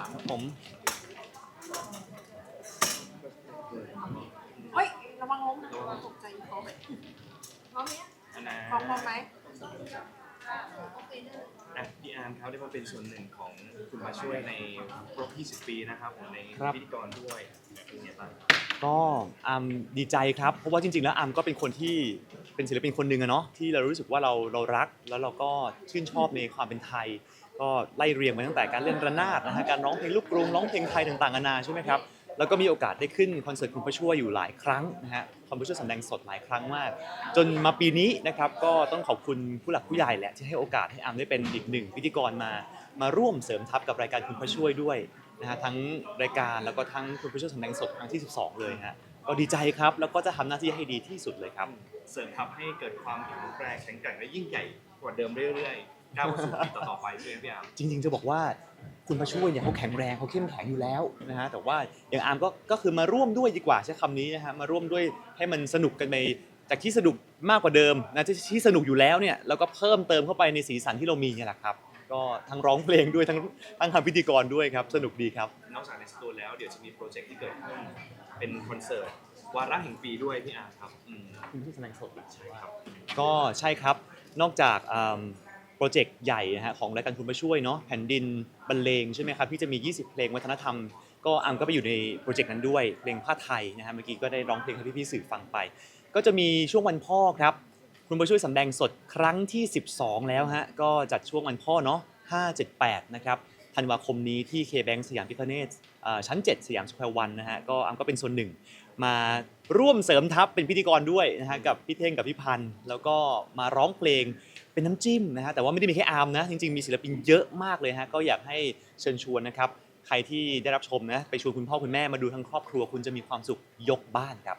สามผมเฮ้ย ระวังล้มนะระวังตกใจเขาพร้อมไหมอันนะพร้อมพร้อมไหมอะพี่อาร์มครับได้มาเป็นส่วนหนึ่งของคุณมาช่วยในครบ 20 ปีนะครับผมในครับ พิธีกรด้วยเป็นไงบ้างก็อามดีใจครับเพราะว่าจริงๆ แล้วอามก็เป็นคนที่เป็นศิลปินคนหนึ่งอะเนาะที่เรารู้สึกว่าเราเรารักแล้วเราก็ชื่นชอบในความเป็นไทย ก็ไล่เรียงมาตั้งแต่การเล่นระนาดนะฮะการร้องเพลงลูกกรุงร้องเพลงไทยต่างๆนานาใช่ไหมครับแล้วก็มีโอกาสได้ขึ้นคอนเสิร์ตคุณพระช่วยอยู่หลายครั้งนะฮะคุณพระช่วยแสดงสดหลายครั้งมาก จนมาปีนี้นะครับก็ต้องขอบคุณผู้หลักผู้ใหญ่แหละที่ให้โอกาสให้อามได้เป็นอีกหนึ่งพิธีกรมา มาร่วมเสริมทัพกับรายการคุณพระช่วยด้วยนะฮะทั้งรายการแล้วก็ทั้งคุณพระช่วยแสดงสดครั้งที่ 12 เลยฮะก็ดีใจครับแล้วก็จะทำหน้าที่ให้ดีที่สุดเลยครับ เสริมทัพให้เกิดความแข็งแกร่งแข็งแกร่งและยิ่งใหญ่กว่าเดิมเรื่อยๆ ก้าวสู่ปีต่อๆไปใช่ไหมพี่อาร์มจริงๆจะบอกว่าคุณพระช่วยเนี่ยเขาแข็งแรงเขาเข้มแข็งอยู่แล้วนะฮะแต่ว่าอย่างอาร์มก็ก็คือมาร่วมด้วยดีกว่าใช้คำนี้นะฮะมาร่วมด้วยให้มันสนุกกันในจากที่สนุกมากกว่าเดิมนะที่ที่สนุกอยู่แล้วเนี่ยแล้วก็เพิ่มเติมเข้าไปในสีสันที่เรามีเนี่ยแหละครับ ก็ทั้งร้องเพลงด้วยทั้งทั้งทำพิธีกรด้วยครับสนุกดีครับ นอกจากในสตูแล้วเดี๋ยวจะมีโปรเจกต์ที่เกิดขึ้นเป็นคอนเสิร์ตวาระแห่งปีด้วยพี่อาร์มครับอืมคุณที่แสดงสดใช่ครับ ก็ใช่ครับนอกจากอืม โปรเจกต์ใหญ่นะฮะของรายการคุณมาช่วยเนาะแผ่นดินบรรเลงใช่ไหมครับที่จะมี 20 เพลงวัฒนธรรม ก็อัมก็ไปอยู่ในโปรเจกต์นั้นด้วยเพลงผ้าไทยนะฮะเมื่อกี้ก็ได้ร้องเพลงให้พี่ๆสื่อฟังไป ก็จะมีช่วงวันพ่อครับ คุณมาช่วยสำแดงสดครั้งที่ 12 แล้วฮะก็จัดช่วงวันพ่อเนาะ578 นะครับธันวาคมนี้ที่ K-Bank สยามพิคเนตชั้น 7 สยามสแควร์วันนะฮะก็อัมก็เป็นส่วนหนึ่ง มาร่วมเสริมทัพเป็นพิธีกรด้วยนะฮะกับพี่เท่งกับพี่พันธ์แล้วก็มาร้องเพลง เป็นน้ำจิ้มนะฮะแต่ว่าไม่ได้มีแค่อาร์มนะจริงๆมีศิลปินเยอะมากเลยฮะก็อยากให้เชิญชวนนะครับใครที่ได้รับชมนะไปชวนคุณพ่อคุณแม่มาดูทั้งครอบครัวคุณจะมีความสุขยกบ้านครับ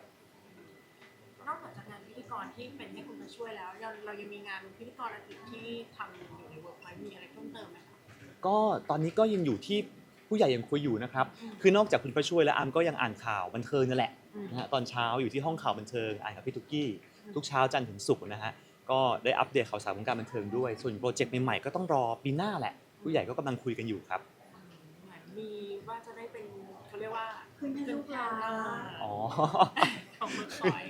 นอกจากงานพิธีกรที่เป็นให้คุณมาช่วยแล้วเราเรายังมีงานพิธีกรอื่นที่ทำอยู่ในเวิร์กไพมีอะไรเพิ่มเติมไหมคะก็ตอนนี้ก็ยังอยู่ที่ผู้ใหญ่ยังคุยอยู่นะครับอืมคือนอกจากคุณพระช่วยแล้วอาร์มก็ยังอ่านข่าวบันเทิงนั่นแหละอืมนะฮะตอนเช้าอยู่ที่ห้องข่าวบันเทิงอ่านกับพี่ตุ๊กกี้ ทุกเช้าจันทร์ถึงศุกร์นะฮะ ก็ได้อัปเดตข่าวสารวงการบันเทิงด้วย ส่วนโปรเจกต์ใหม่ๆก็ต้องรอปีหน้าแหละ ผู้ใหญ่ก็กำลังคุยกันอยู่ครับ เหมือนมีว่าจะได้เป็นเขาเรียกว่าขึ้นให้ลูกหลานอ๋อ ของเมืองคอย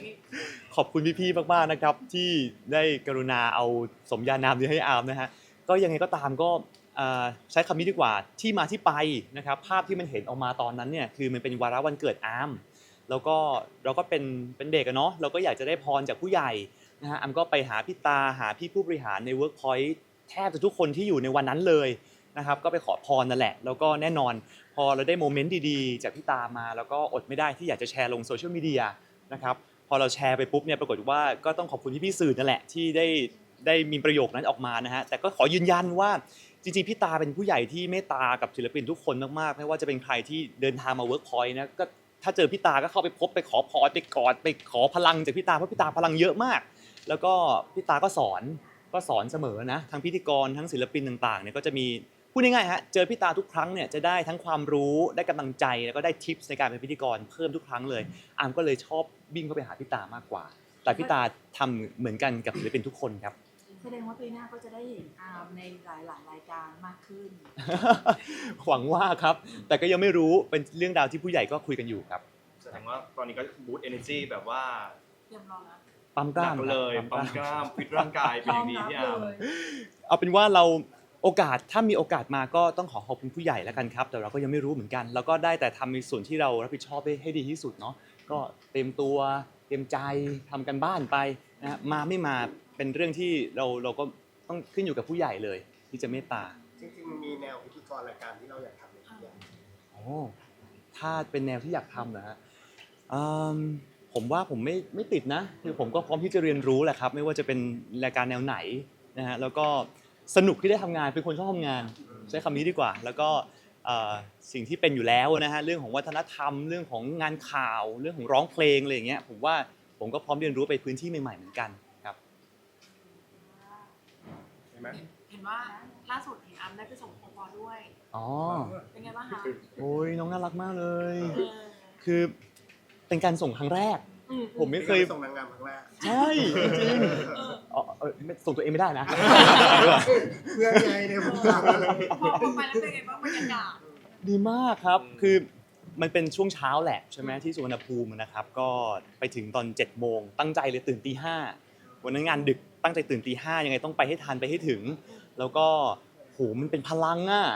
ขอบคุณพี่ๆมากๆนะครับ ที่ได้กรุณาเอาสมญานามนี้ให้อาร์มนะฮะก็ยังไงก็ตามก็เอ่อใช้คำนี้ดีกว่าที่มาที่ไปนะครับ ภาพที่มันเห็นออกมาตอนนั้นเนี่ยคือมันเป็นวาระวันเกิดอาร์มแล้วก็เราก็เป็นเป็นเด็กอะเนาะเราก็อยากจะได้พรจากผู้ใหญ่ นะฮะอาร์มก็ไปหาพี่ตาหาพี่ผู้บริหารใน Workpoint แทบจะทุกคนที่อยู่ในวันนั้นเลยนะครับก็ไปขอพรนั่นแหละ แล้วก็แน่นอน พอเราได้โมเมนต์ดีๆ จากพี่ตามา แล้วก็อดไม่ได้ที่อยากจะแชร์ลงโซเชียลมีเดียนะครับพอเราแชร์ไปปุ๊บเนี่ยปรากฏว่าก็ต้องขอบคุณพี่ๆสื่อนั่นแหละที่ได้ได้มีประโยคนั้นออกมานะฮะแต่ก็ขอยืนยันว่าจริงๆพี่ตาเป็นผู้ใหญ่ที่เมตตากับศิลปินทุกคนมากๆไม่ว่าจะเป็นใครที่เดินทางมาเวิร์กพอยต์นะก็ถ้าเจอพี่ตาก็เข้าไปพบไปขอพรไปกอดไปขอพลังจากพี่ตาเพราะพี่ตาพลังเยอะมาก แล้วก็พี่ตาก็สอนก็สอนเสมอนะทั้งพิธีกรทั้งศิลปินต่างๆเนี่ยก็จะมีพูดง่ายๆฮะเจอพี่ตาทุกครั้งเนี่ยจะได้ทั้งความรู้ได้กำลังใจแล้วก็ได้ทิปในการเป็นพิธีกรเพิ่มทุกครั้งเลยอาร์มก็เลยชอบวิ่งเข้าไปหาพี่ตามากกว่า แต่พี่ตาทำเหมือนกันกับศิลปินทุกคนครับ แสดงว่าปีหน้าก็จะได้เห็นอาร์มในหลายๆรายการมากขึ้น หวังว่าครับ แต่ก็ยังไม่รู้เป็นเรื่องราวที่ผู้ใหญ่ก็คุยกันอยู่ครับ แสดงว่าตอนนี้ก็บูตเอเนจีแบบว่าเตรียมรอแล้ว ปั๊มกหล้านัมกเลยครับปั๊มกล้ามฟิตร่างกายเป็นอย่างดีพี่อาร์ม เอาเป็นว่าเราโอกาสถ้ามีโอกาสมาก็ต้องขอขอบคุณผู้ใหญ่แล้วกันครับ แต่เราก็ยังไม่รู้เหมือนกัน เราก็ได้แต่ทำในส่วนที่เรารับผิดชอบให้ให้ดีที่สุดเนาะก็เต็มตัวเต็มใจทำกันบ้านไปนะฮะมาไม่มาเป็นเรื่องที่เราเราก็ต้องขึ้นอยู่กับผู้ใหญ่เลยที่จะเมตตา จริงๆ มีแนวพิธีกรรายการที่เราอยากทำในทุกอย่างโอ้ถ้าเป็นแนวที่อยากทำนะฮะอืม ผมว่าผมไม่ไม่ติดนะคือผมก็พร้อมที่จะเรียนรู้แหละครับ ไม่ว่าจะเป็นรายการแนวไหนนะฮะแล้วก็สนุกที่ได้ทำงานเป็นคนชอบทำงาน ใช้คำนี้ดีกว่า แล้วก็เอ่อสิ่งที่เป็นอยู่แล้วนะฮะเรื่องของวัฒนธรรมเรื่องของงานข่าว เรื่องของร้องเพลงอะไรอย่างเงี้ยผมว่าผมก็พร้อมเรียนรู้ไปพื้นที่ใหม่ๆเหมือนกันครับ ใช่ไหมเห็นว่าล่าสุดเห็นอัมได้ไปส่งโอปอด้วย อ๋อ เป็นไงบ้างคะโอ้ยน้องน่ารักมากเลย เออคือ เป็นการส่งครั้งแรกอืผมไม่เคย ส่งนางงามครั้งแรกใช่จริงๆอ๋อเออไม่ส่งตัวเองไม่ได้นะ เพื่อนไงเนี่ยผมถามพอพอไปแล้วเป็นไงบ้างบรรยากาศดีมากครับอืมคือมันเป็นช่วงเช้าแหละใช่ไหมที่สุวรรณภูมินะครับ ก็ไปถึงตอน7จ็ดโมงตั้งใจเลยตื่นตีห้าวันนั้นงานดึกตั้งใจตื่นตีห้ายังไงต้องไปให้ทันไปให้ถึง แล้วก็โหมันเป็นพลังอะ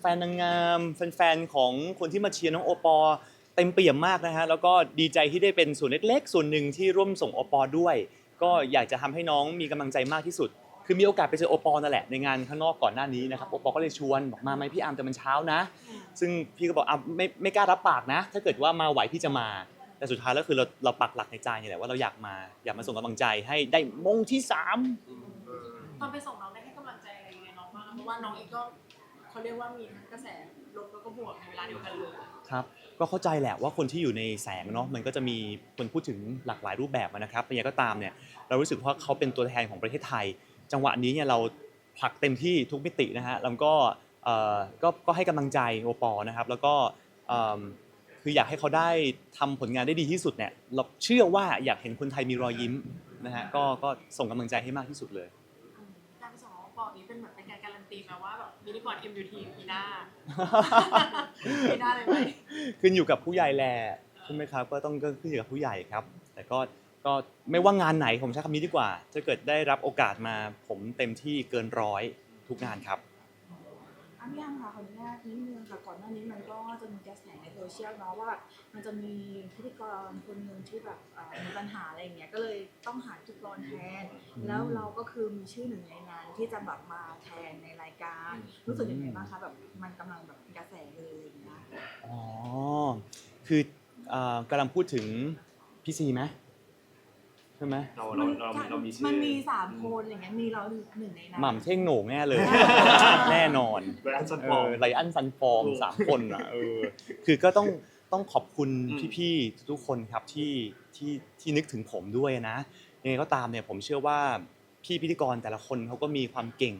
แฟนๆนางงามแฟนๆของคนที่มาเชียร์น้องโอปอล์ เต็มเปี่ยมมากนะฮะแล้วก็ดีใจที่ได้เป็นส่วนเล็กๆ ส่วนหนึ่งที่ร่วมส่งโอปอล์ด้วย ก็อยากจะทำให้น้องมีกำลังใจมากที่สุด คือมีโอกาสไปเจอโอปอล์นั่นแหละในงานข้างนอกก่อนหน้านี้นะครับโอปอล์ก็เลยชวนบอกมาไหมพี่อาร์มแต่มันเช้านะ ซึ่งพี่ก็บอกอะไม่ไม่กล้ารับปากนะ ถ้าเกิดว่ามาไหวพี่จะมา แต่สุดท้ายแล้วคือเราเราปักหลักในใจนี่แหละว่าเราอยากมาอยากมาส่งกำลังใจให้ได้มงที่สามตอนไปส่งน้องได้ให้กำลังใจอะไรยังไงน้องบ้างเพราะว่าน้องเองก็เขาเรียกว่ามีทั้งกระแสลบแล้วก็บวกในเวลาเดียวกันเลย ครับ ก็เข้าใจแหละว่าคนที่อยู่ในแสงเนาะมันก็จะมีคนพูดถึงหลากหลายรูปแบบนะครับเป็นยังไงก็ตามเนี่ยเรารู้สึกว่าเขาเป็นตัวแทนของประเทศไทย จังหวะนี้เนี่ยเราผลักเต็มที่ทุกมิตินะฮะแล้วก็เอ่อก็ก็ให้กำลังใจโอปอล์นะครับแล้วก็เอิ่มคืออยากให้เขาได้ทำผลงานได้ดีที่สุดเนี่ยเราเชื่อว่าอยากเห็นคนไทยมีรอยยิ้มนะฮะก็ก็ส่งกำลังใจให้มากที่สุดเลย ปอร์ตนี้เป็นเหมือนเป็นการการันตีมาว่าแบบมินิกร MUT ปีหน้าปีหน้าเลยไหมขึ้นอยู่กับผู้ใหญ่แหละใช่ไหมครับก็ต้องก็ขึ้นอยู่กับผู้ใหญ่ครับ แต่ก็ก็ไม่ว่างานไหนผมใช้คำนี้ดีกว่าถ้าเกิดได้รับโอกาสมาผมเต็มที่เกินร้อยทุกงานครับ อันนี้อันค่ะขออนุญาตนิดนึงค่ะก่อนหน้านี้มันก็จะมีกระแสในโซเชียลเนาะว่าแบบมันจะมีพิธีกรคนหนึ่งที่แบบเอ่อมีปัญหาอะไรอย่างเงี้ยก็เลยต้องหาพิธีกรแทน แล้วเราก็คือมีชื่อหนึ่งในนั้นที่จะแบบมาแทนในรายการ รู้สึกยังไงบ้างคะแบบมันกำลังแบบเป็นกระแสเลยอะไรอย่างเงี้ย อ๋อ คือเอ่อกำลังพูดถึงพี่ซีไหม ใช่ไหมเราเราเราเรามีชื่อมันมีสามคนอย่างเงี้ยมีเราหนึ่งในนั้นหม่ำเท่งโหน่งแน่เลย แน่นอนแบรนด์ซันเอฟอร์อมไลอันซันฟอร์มถูกสามคนอะเออคือก็ต้องต้องขอบคุณอืมพี่ๆทุกคนครับที่ที่ที่นึกถึงผมด้วยนะยังไงก็ตามเนี่ยผมเชื่อว่าพี่พิธีกรแต่ละคนเขาก็มีความเก่ง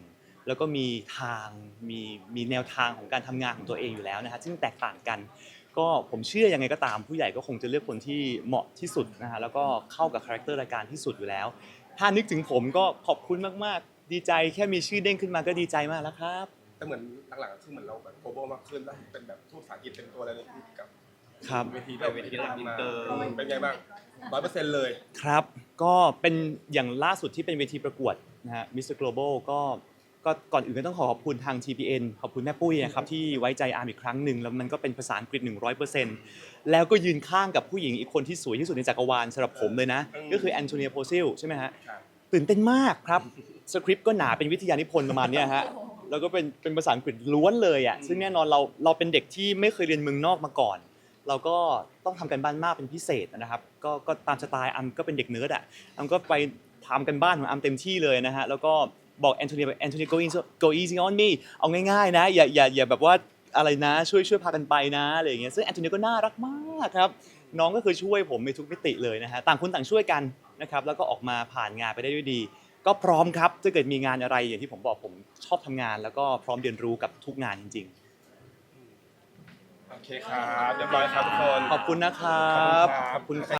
แล้วก็มีทางมีมีแนวทางของการทำงานของตัวเองอยู่แล้วนะฮะซึ่งแตกต่างกัน ก็ผมเชื่อยังไงก็ตามผู้ใหญ่ก็คงจะเลือกคนที่เหมาะที่สุดนะฮะแล้วก็เข้ากับคาแรคเตอร์รายการที่สุดอยู่แล้ว ถ้านึกถึงผมก็ขอบคุณมากๆ ดีใจแค่มีชื่อเด้งขึ้นมาก็ดีใจมากแล้วครับ แต่เหมือนหลังๆคือเหมือนเราแบบโกลบอลมากขึ้นแล้วเป็นแบบทูตภาษาอังกฤษเป็นตัวอะไรเลยกับครับ เวทีเป็นเวทีระดับอินเตอร์เป็นไงบ้างร้อยเปอร์เซ็นต์เลยครับ ก็เป็นอย่างล่าสุดที่เป็นเวทีประกวดนะฮะ Mr. Global ก็ ก็ก่อนอื่นก็ต้องขอขอบคุณทาง TPN ขอบคุณแม่ปุ้ยนะครับที่ไว้ใจอาร์มอีกครั้งหนึ่งแล้วมันก็เป็นภาษาอังกฤษ 100%แล้วก็ยืนข้างกับผู้หญิงอีกคนที่สวยที่สุดในจักรวาลสำหรับผมเลยนะอืมก็คือแอนโทเนียโพซิลใช่ไหมฮะครับตื่นเต้นมากครับสคริปต์ก็หนาเป็นวิทยานิพนธ์ประมาณเนี้ยฮะแล้วก็เป็นเป็นภาษาอังกฤษล้วนเลยอะซึ่งแน่นอนเราเราเป็นเด็กที่ไม่เคยเรียนเมืองนอกมาก่อน เราก็ต้องทำกันบ้านมากเป็นพิเศษนะครับ ก็ก็ตามสไตล์อัมก็เป็นเด็กเนิร์ดอะอัมก็ไปทำกันบ้านของอัมเต็มที่เลยนะฮะแล้วก็ บอกแอนโทเนียแอนโทเนีย go easy go easy on me เอาง่ายๆนะ อย่าอย่าอย่าแบบว่าอะไรนะช่วยช่วยพากันไปนะอะไรอย่างเงี้ยซึ่งแอนโทเนียก็น่ารักมากครับ น้องก็คือช่วยผมในทุกมิติเลยนะฮะต่างคนต่างช่วยกันนะครับแล้วก็ออกมาผ่านงานไปได้ด้วยดี ก็พร้อมครับถ้าเกิดมีงานอะไรอย่างที่ผมบอกผมชอบทำงาน แล้วก็พร้อมเรียนรู้กับทุกงานจริง โอเคครับ เรียบร้อยครับทุกคน ๆ ขอบคุณนะครับขอบคุณครับขอบคุณครับ